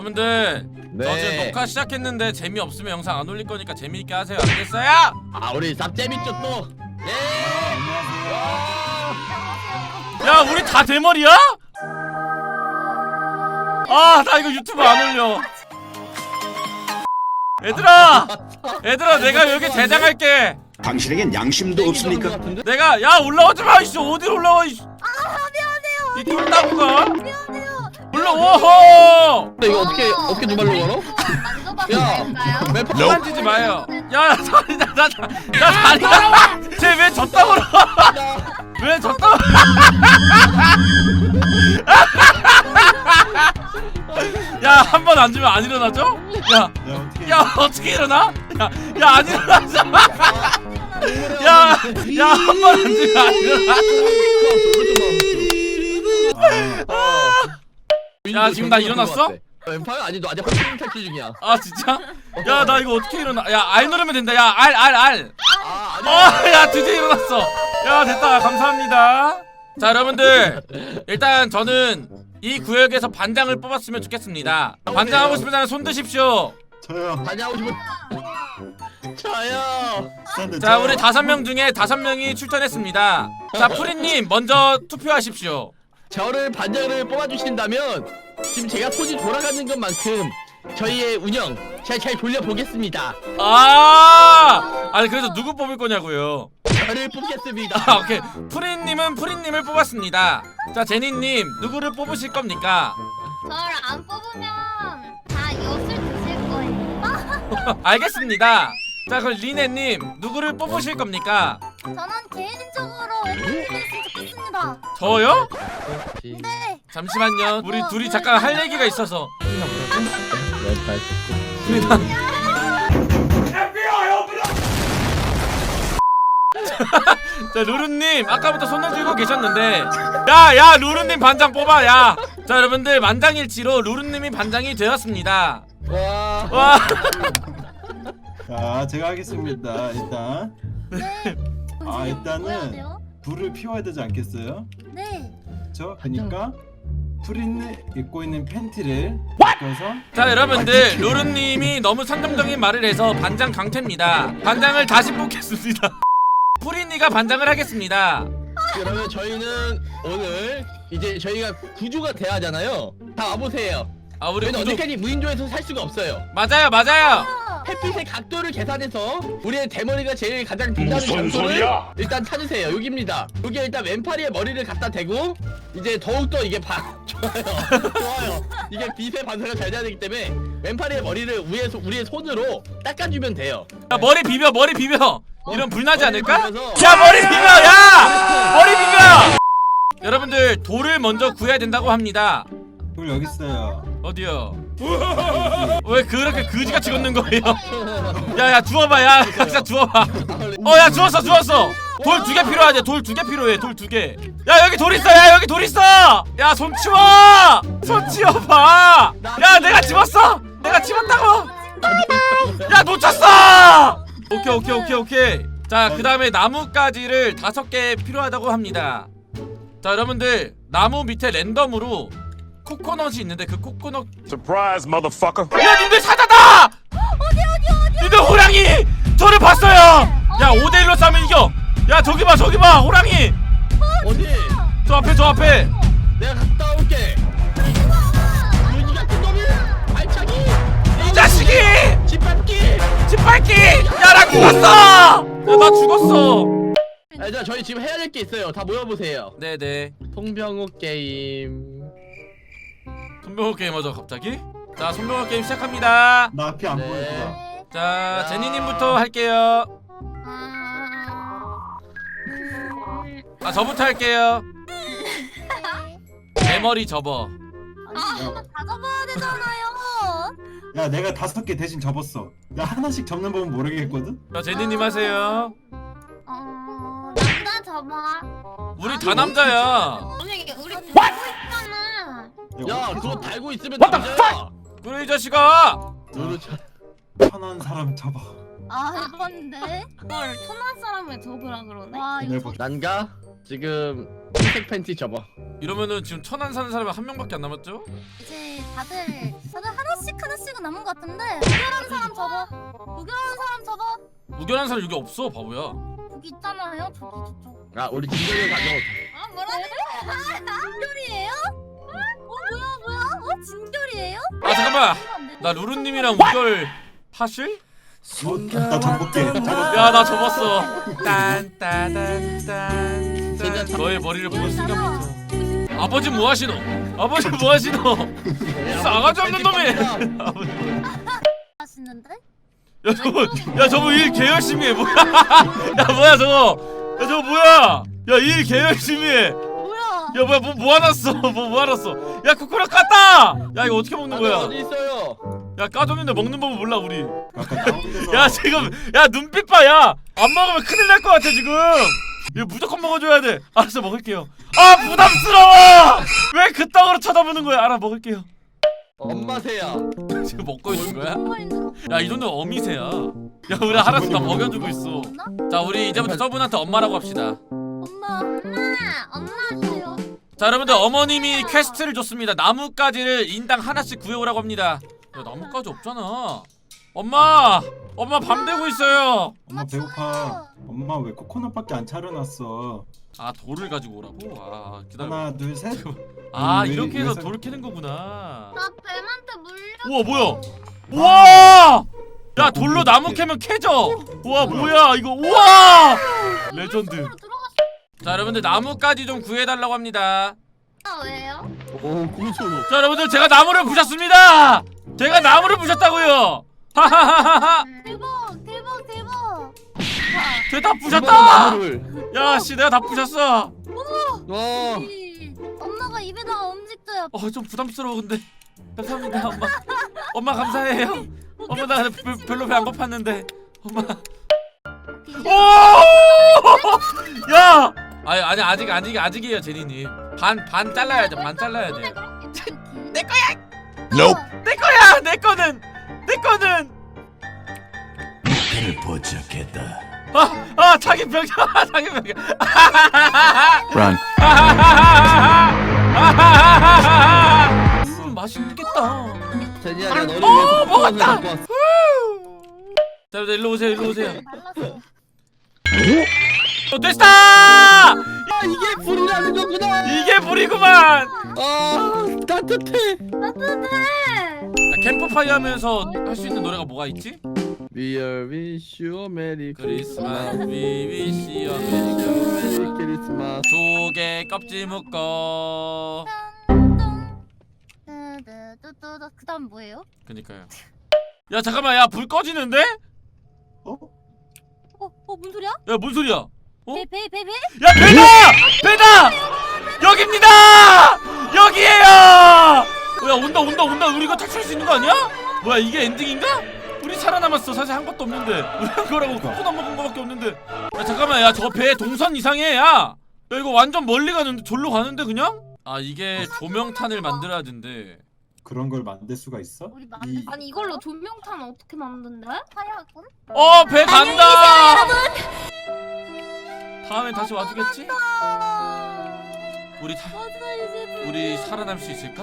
여러분들 네. 저 지금 녹화 시작했는데 재미없으면 영상 안 올릴 거니까 재미있게 하세요 알겠어요? 아 우리 쌉 재밌죠 또. 네. 야 우리 다 대머리야? 아 나 이거 유튜브 안 올려 얘들아 얘들아 내가 여기 대장할게 당신에겐 양심도 없습니까? 내가 야 올라오지 마 이씨 어디 올라와 이씨 이 쫄따구가 미안해요. 올라오호 근데 이거 어떻게 어떻게 두 발로 걸어? 만져봐도 야. 될까요? 맵 만지지 마요 야 다리다 나나 다리다 쟤왜 졌다 걸어 왜 졌다 야한 번 앉으면 안 일어나죠? 야 야 어떻게 일어나? 야 야 안 일어나죠? 야 야 한 번 앉으면 안 일어나 야, 지금 나 일어났어? 왼팔 아니 너 아직 확실히 탈출 중이야. 아 진짜? 야 나 이거 어떻게 일어나 야알 누르면 된다 야알 알 알 아 아니. 어, 야 드디어 일어났어. 야 됐다. 감사합니다. 자 여러분들 일단 저는 이 구역에서 반장을 뽑았으면 좋겠습니다. 반장 하고 싶은 사람 손 드십시오. 저요. 다녀오고 싶은. 저요. 자 우리 다섯 명 중에 다섯 명이 출전했습니다. 자 프리님 먼저 투표하십시오. 저를 반장을 뽑아주신다면 지금 제가 손이 돌아가는 것만큼 저희의 운영 제가 잘 돌려보겠습니다. 아, 아니 그래서 누구 뽑을 거냐고요. 저를 뽑겠습니다. 아 오케이 프리님은 프리님을 뽑았습니다. 자 제니님 누구를 뽑으실 겁니까? 저를 안 뽑으면 다 엿을 드실 거예요. 알겠습니다. 자 그럼 리네님 누구를 뽑으실 겁니까? 저는 개인적으로 했으 면 좋겠습니다. 저요? 네. 잠시만요. 우리 둘이 잠깐 할 얘기가 있어서. 자 루루님 아까부터 손을 들고 계셨는데 야야 루루님 반장 뽑아 야. 자 여러분들 만장일치로 루루님이 반장이 되었습니다. 와. 와. 자, 제가 하겠습니다. 일단 네. 아, 일단은? 불을 피워야 되지 않겠어요? 네. 저 그러니까 프린이 입고 있는 팬티를 벗겨서 자 여러분들 루루님이 너무 선정적인 말을 해서 반장 강퇴입니다. 반장을 다시 뽑겠습니다. 프리니가 반장을 하겠습니다. 그러면 저희는 오늘 이제 저희가 구조가 돼야 하잖아요. 다 와보세요. 아 우리 저희는 구독 어디까지 무인도에서 살 수가 없어요. 맞아요 맞아요. 햇빛의 각도를 계산해서 우리의 대머리가 제일 가장 빛나는 장소를 일단 찾으세요. 여기입니다. 여기 일단 왼팔에 머리를 갖다 대고 이제 더욱더 이게 바 좋아요. 좋아요. 이게 빛의 반사가 잘 돼야 되기 때문에 왼팔에 머리를 위에서 우리의 손으로 닦아주면 돼요. 야 머리 비벼 머리 비벼. 이런 불 나지 머리를 않을까? 야 머리 비벼 야 머리 비벼. 여러분들 돌을 먼저 구해야 된다고 합니다. 불 여기 있어요. 어디요? 왜 그렇게 그지같이 걷는 거예요? 야야 주워봐 야 각자 주워봐. 어 야 주웠어 주웠어. 돌 두 개 필요하지 돌 두 개 필요해 돌 두 개. 야 여기 돌 있어 야 여기 돌 있어. 야 손 치워. 손 치워봐. 야 내가 집었어. 내가 집었다고. 야 놓쳤어. 오케이 오케이 오케이 오케이. 자 그 다음에 나뭇가지를 다섯 개 필요하다고 합니다. 자 여러분들 나무 밑에 랜덤으로 코코넛이 있는데 그 코코넛 Surprise, motherfucker. 야 님들 사자다! 어디 어디 어디 님들 호랑이! 저를 봤어요! 야 5대1로 싸면 이겨! 야 저기 봐 저기 봐 호랑이! 어디? 저 앞에 저 앞에! 내가 갔다 올게. 유니 같은 놈이 발차기. 이 자식이! 짓밟기. 짓밟기! 야나 죽었어! 야나 죽었어! 자 저희 지금 해야 될 게 있어요. 다 모여보세요. 네네 송병호 게임. 손병호 게임하자 갑자기? 자 손병호 게임 시작합니다 나 앞이 안 네. 보이구나. 자 야. 제니님부터 할게요 아. 저부터 할게요 내 머리 접어 아, 다 접어야 되잖아요. 야, 내가 다섯 개 대신 접었어. 나 하나씩 접는 법은 모르겠거든. 자 제니님 하세요 어, 접어. 우리 다 남자야 우리 우리 보고 있잖아. 야 그거 달고 있으면 남자야. 그래 이 자식아 참. 편한 사람 접어. 아 이건데. 그걸 천한 사람을 접으라 그러네. 와 네, 뭐. 난가 지금 흰색 팬티 접어. 이러면은 지금 천안 사는 사람이 한 명밖에 안 남았죠? 이제 다들 다들 하나씩 남은 것 같은데 무결한 사람 접어 무결한 사람 접어 무결한 사람 여기 없어 바보야 여기 있잖아요 저기 저쪽 아 우리 진정을 가져 아 뭐라는 거야 진결이에요? 어 뭐야 뭐야 어 진결이에요? 아 잠깐만 나 루루님이랑 우결 파실? 어, 나 접을게. 야 나 접었어 딴따단딴 너의 머리를 보는 순간부터 아버지 뭐하시노? 아버지 뭐하시노? 싸가지 없는 놈이 하시는데? 야 저거 야 저거 일 개 열심히 해 뭐야 야 뭐야 저거 야 저거 뭐야? 야 일 개 열심히 해야 뭐야? 뭐야 뭐 모아놨어? 뭐 모아놨어? 야 코코넛 깠다! 야 이거 어떻게 먹는 거야? 어디 있어요? 야 까졌는데 먹는 법은 몰라 우리. 나 혼자서. 야 지금 야 눈빛 봐야 안 먹으면 큰일 날 것 같아 지금. 이거 무조건 먹어줘야 돼. 알았어 먹을게요. 아 부담스러워! 왜 그땅으로 쳐다보는 거야? 알아 먹을게요. 엄마세야 지금 먹고 있는 거야? 뭐가 있는 야이 정도면 어미새야 야 우리 하나씩 다 먹여주고 있어? 자 우리 이제부터 저분한테 엄마라고 합시다. 엄마 엄마 엄마 하세요. 자 여러분들 어머님이 퀘스트를 줬습니다. 나뭇가지를 인당 하나씩 구해오라고 합니다. 야 나뭇가지 없잖아. 엄마 엄마 밤 되고 있어요. 엄마 배고파. 엄마 왜 코코넛밖에 안 차려놨어? 아 돌을 가지고 오라고? 아 기다려. 하나 둘 셋. 아 왜- 이렇게 왜 해서 사- 돌을 캐는 거구나. 나 뱀한테 물려 우와 뭐야? 우와 야 돌로 나무 캐면 캐져. 우와 뭐야 이거. 우와! 레전드. 속으로 들어갔어. 자 여러분들 나뭇가지 좀 구해달라고 합니다. 왜요? 오 고소로 자 여러분들 제가 나무를 부셨습니다. 제가 나무를 부셨다고요. 하하하하하. 대박 대박 대박. 제가 다 부셨다! 야씨 내가 다 부셨어. 와. 이, 엄마가 입에다가 움직여요. 어좀 부담스러워 근데. 감사합니다 엄마. 엄마 감사해요 엄마 나 별- 별로 배 안 고팠는데 엄마 오! 야! 아니 아니 아직 아직 아직이에요 제니님 반 반 잘라야죠 반 잘라야 돼. 내 거야. Nope. 내 거야 내 거는 내 거는 그를 포착했다. 아 아 자기 병 자기 병 Run. 음 맛있겠다. 제니야 내가 너를 어, 위해서 먹었다. 코코넛을 갖고 왔어 자 여러분 일로 오세요 일로 오세요. 말랐어 어, 됐다! 아 이게 불이라는 거구나 이게 불이구만. 아 따뜻해 따뜻해 자, 캠프파이어 하면서 할 수 있는 노래가 뭐가 있지? We are wish you a merry 크리스마스 Christmas 위 위시 어 Merry Christmas 조개 껍질 묶어. 뚜뚜뚜뚜뚜 그다음 뭐예요? 그니까요. 야 잠깐만 야 불 꺼지는데? 어? 어? 어? 뭔 소리야? 야 뭔 소리야? 어? 배 배 배 배? 야 배다! 배다! 여기입니다! 여기에요! 야 온다 온다 온다 우리 이거 탈출할 수 있는 거 아니야? 뭐야 이게 엔딩인가? 우리 살아남았어 사실 한 것도 없는데 우리 한 거라고 코코넛 먹은 거밖에 없는데 야 잠깐만 야 저 배 동선 이상해 야! 야 이거 완전 멀리 가는데 졸로 가는데 그냥? 아 이게 조명탄을 만들어야 된대 그런 걸 만들 수가 있어? 우리 이- 만들 아니 이걸로 조명탄 어떻게 만든대? 하얗군? 어 배 간다! 다음에 다시 와주겠지? 우리 맞아 이제 우리 살아날 수 있을까?